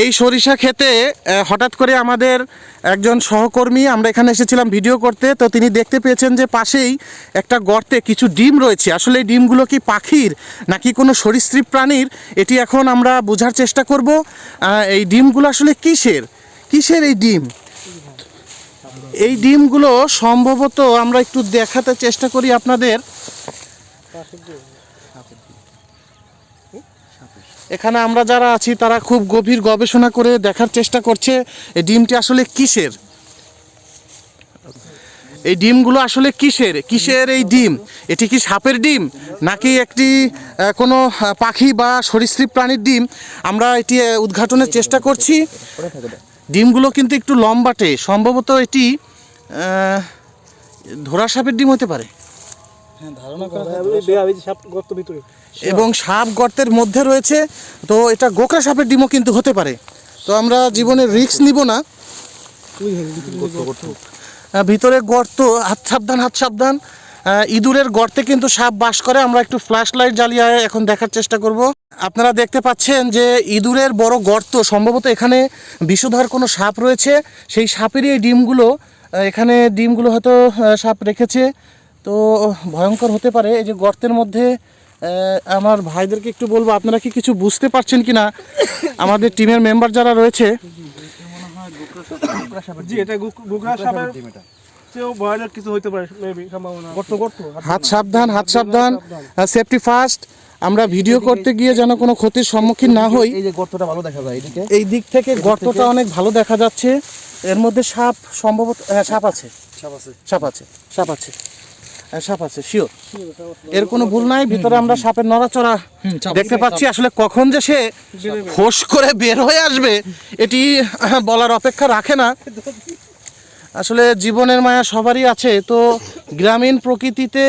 এই সরিষা খেতে হঠাৎ করে আমাদের একজন সহকর্মী, আমরা এখানে এসেছিলাম ভিডিও করতে, তো তিনি দেখতে পেয়েছেন যে পাশেই একটা গর্তে কিছু ডিম রয়েছে। আসলে এই ডিমগুলো কি পাখির নাকি কোনো সরীসৃপ প্রাণীর? এটি এখন আমরা বোঝার চেষ্টা করব। এই ডিমগুলো আসলে কিসের? কিসের এই ডিম? এই ডিমগুলো সম্ভবত আমরা একটু দেখাতে চেষ্টা করি আপনাদের। এখানে আমরা যারা আছি, তারা খুব গভীর গবেষণা করে দেখার চেষ্টা করছে, এই ডিমটি আসলে কিসের? এই ডিমগুলো আসলে কিসের? কিসের এই ডিম? এটি কি সাপের ডিম, নাকি একটি কোনো পাখি বা সরীসৃপ প্রাণীর ডিম? আমরা এটি উদ্ঘাটনের চেষ্টা করছি। ডিমগুলো কিন্তু একটু লম্বাটে, সম্ভবত এটি ধরা সাপের ডিম হতে পারে। এবং সাপ গর্তের মধ্যে রয়েছে তো এটা গোকরা সাপের ডিমও কিন্তু হতে পারে। তো আমরা জীবনের রিস্ক নিব না। ভিতরে গর্ত হাত সাবধান হাত সাবধান। ইঁদুরের গর্তে কিন্তু সাপ বাস করে আমরা একটু ফ্ল্যাশ লাইট জ্বালিয়ে এখন দেখার চেষ্টা করব। আপনারা দেখতে পাচ্ছেন যে ইঁদুরের বড় গর্ত সম্ভবত এখানে বিষধর কোনো সাপ রয়েছে। সেই সাপেরই এই ডিমগুলো এখানে ডিমগুলো হয়তো সাপ রেখেছে। তো ভয়ঙ্কর হতে পারে এই যে গর্তের মধ্যে আমার ভাইদেরকে একটু বলব আপনারা কি কিছু বুঝতে পারছেন কি না আমাদের টিমের মেম্বার যারা রয়েছে। এটা গুক- গুগরা সাপের চেয়েও ভয়ানক কিছু হইতে পারে মেবি সম্ভাবনা গর্ত গর্ত। হাত সাবধান হাত সাবধান। সেফটি ফার্স্ট আমরা ভিডিও করতে গিয়ে যেন কোনো ক্ষতির সম্মুখীন না হই। এই যে গর্তটা ভালো দেখা যায় এদিকে? এই দিক থেকে গর্তটা অনেক ভালো দেখা যাচ্ছে। এর মধ্যে সাপ সম্ভবত হ্যাঁ সাপ আছে। সাপ আছে। সাপ আছে। সাপ আছে। সাপ আছে শিওর এর কোনো ভুল নাই ভিতরে আমরা সাপের নড়াচড়া দেখতে পাচ্ছি। আসলে কখন যে সে ফোঁস করে বের হয়ে আসবে এটি বলার অপেক্ষা রাখে না। আসলে জীবনের মায়া সবারই আছে তো গ্রামীণ প্রকৃতিতে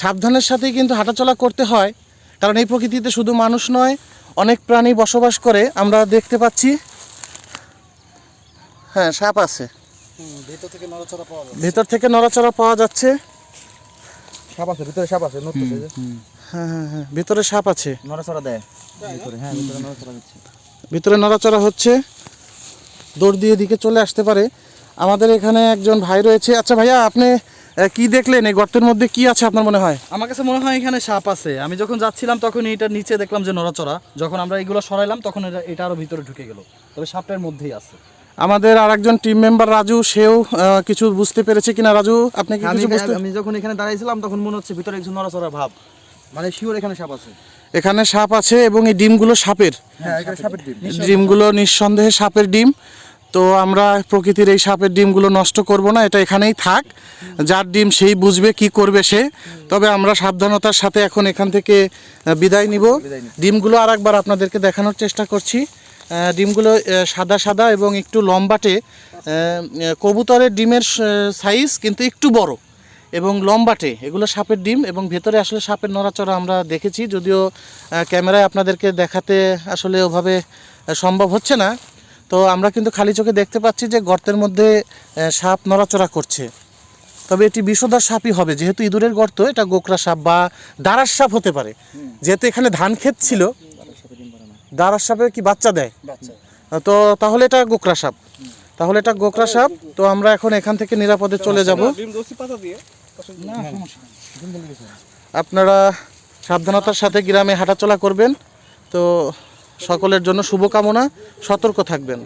সাবধানের সাথেই কিন্তু হাঁটাচলা করতে হয়। কারণ এই প্রকৃতিতে শুধু মানুষ নয় অনেক প্রাণী বসবাস করে। আমরা দেখতে পাচ্ছি হ্যাঁ সাপ আছে। ভেতর থেকে নড়াচড়া পাওয়া যাচ্ছে। সাপ আছে ভিতরে সাপ আছে নড়তেছে যে। হ্যাঁ হ্যাঁ হ্যাঁ ভিতরে সাপ আছে। নড়াচড়া দেয়। ভিতরে হ্যাঁ ভিতরে নড়াচড়া দিচ্ছে। ভিতরে নড়াচড়া হচ্ছে। দৌড় দিয়ে দিকে চলে আসতে পারে। আমাদের এখানে একজন ভাই রয়েছে। আচ্ছা ভাইয়া আপনি কি দেখলেন? এই গর্তের মধ্যে কি আছে আপনার মনে হয়? আমার কাছে মনে হয় এখানে সাপ আছে। আমি যখন যাচ্ছিলাম তখন এটার নিচে দেখলাম যে নড়াচড়া। যখন আমরা এগুলো সরাইলাম তখন এটা এটা আরও ভিতরে ঢুকে গেল। তবে সাপটার মধ্যেই আছে। আমাদের আর একজন টিম মেম্বার রাজু সেও কিছু বুঝতে পেরেছে কিনা? রাজু আপনি কি কিছু বুঝতে আমি যখন এখানে দাঁড়াইছিলাম তখন মনে হচ্ছে ভিতরে একজন নড়াচড়া ভাব। মানে শিওর এখানে সাপ আছে। এখানে সাপ আছে এবং এই ডিমগুলো সাপের। হ্যাঁ এখানে সাপের ডিম। ডিমগুলো নিঃসন্দেহে সাপের ডিম। তো আমরা প্রকৃতির এই সাপের ডিমগুলো নষ্ট করব না এটা এখানেই থাক। যার ডিম সেই বুঝবে কি করবে সে। তবে আমরা সাবধানতার সাথে এখন এখান থেকে বিদায় নিব। ডিমগুলো আর একবার আপনাদেরকে দেখানোর চেষ্টা করছি। ডিমগুলো সাদা সাদা এবং একটু লম্বাটে কবুতরের ডিমের সাইজ কিন্তু একটু বড় এবং লম্বাটে। এগুলো সাপের ডিম এবং ভেতরে আসলে সাপের নড়াচড়া আমরা দেখেছি যদিও ক্যামেরায় আপনাদেরকে দেখাতে আসলে ওভাবে সম্ভব হচ্ছে না। তো আমরা কিন্তু খালি চোখে দেখতে পাচ্ছি যে গর্তের মধ্যে সাপ নড়াচড়া করছে। তবে এটি বিষধর সাপই হবে যেহেতু ইঁদুরের গর্ত এটা গোকরা সাপ বা দাঁড়ার সাপ হতে পারে। যেহেতু এখানে ধান ক্ষেত ছিল দাঁড়ার সাপে কি বাচ্চা দেয়? তো তাহলে এটা গোকরা সাপ। তাহলে এটা গোকরা সাপ। তো আমরা এখন এখান থেকে নিরাপদে চলে যাব। আপনারা সাবধানতার সাথে গ্রামে হাঁটাচলা করবেন। তো সকলের জন্য শুভকামনা। সতর্ক থাকবেন।